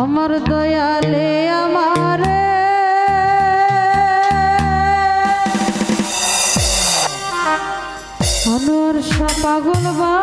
আমার দয়ালে আমার। অনুর পাগল বা